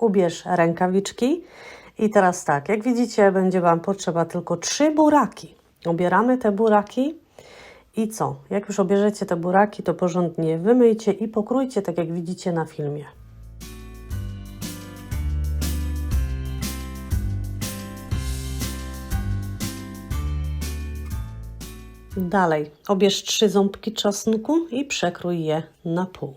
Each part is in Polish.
ubierz rękawiczki i teraz tak, jak widzicie, będzie Wam potrzeba tylko trzy buraki. Obieramy te buraki i co? Jak już obierzecie te buraki, to porządnie wymyjcie i pokrójcie tak, jak widzicie na filmie. Dalej, obierz trzy ząbki czosnku i przekrój je na pół.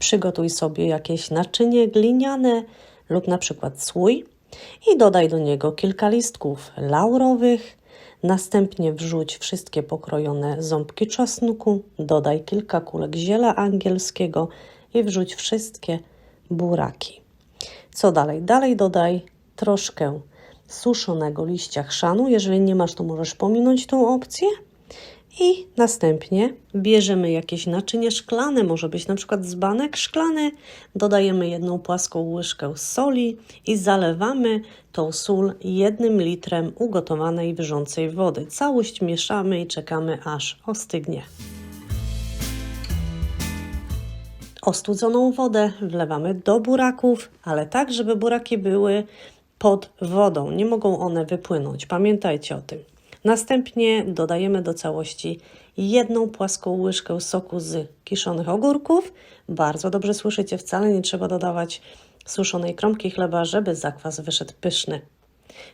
Przygotuj sobie jakieś naczynie gliniane lub na przykład słój i dodaj do niego kilka listków laurowych. Następnie wrzuć wszystkie pokrojone ząbki czosnku, dodaj kilka kulek ziela angielskiego i wrzuć wszystkie buraki. Co dalej? Dalej dodaj troszkę suszonego liścia chrzanu. Jeżeli nie masz, to możesz pominąć tą opcję. I następnie bierzemy jakieś naczynie szklane, może być na przykład dzbanek szklany, dodajemy jedną płaską łyżkę soli i zalewamy tą sól jednym litrem ugotowanej wrzącej wody. Całość mieszamy i czekamy aż ostygnie. Ostudzoną wodę wlewamy do buraków, ale tak, żeby buraki były pod wodą. Nie mogą one wypłynąć. Pamiętajcie o tym. Następnie dodajemy do całości jedną płaską łyżkę soku z kiszonych ogórków. Bardzo dobrze słyszycie, wcale nie trzeba dodawać suszonej kromki chleba, żeby zakwas wyszedł pyszny.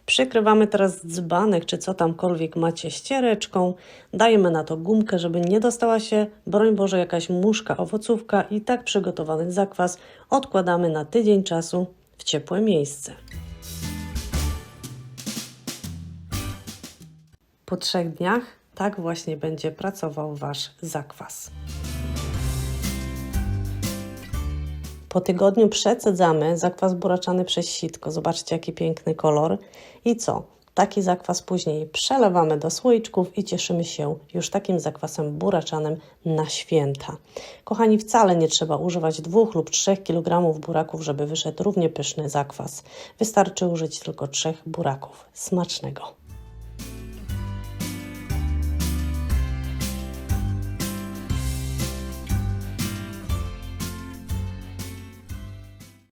Przykrywamy teraz dzbanek, czy co tamkolwiek macie ściereczką. Dajemy na to gumkę, żeby nie dostała się, broń Boże, jakaś muszka, owocówka i tak przygotowany zakwas odkładamy na tydzień czasu w ciepłe miejsce. Po trzech dniach tak właśnie będzie pracował Wasz zakwas. Po tygodniu przecedzamy zakwas buraczany przez sitko. Zobaczcie, jaki piękny kolor. I co? Taki zakwas później przelewamy do słoiczków i cieszymy się już takim zakwasem buraczanym na święta. Kochani, wcale nie trzeba używać dwóch lub trzech kg buraków, żeby wyszedł równie pyszny zakwas. Wystarczy użyć tylko trzech buraków. Smacznego!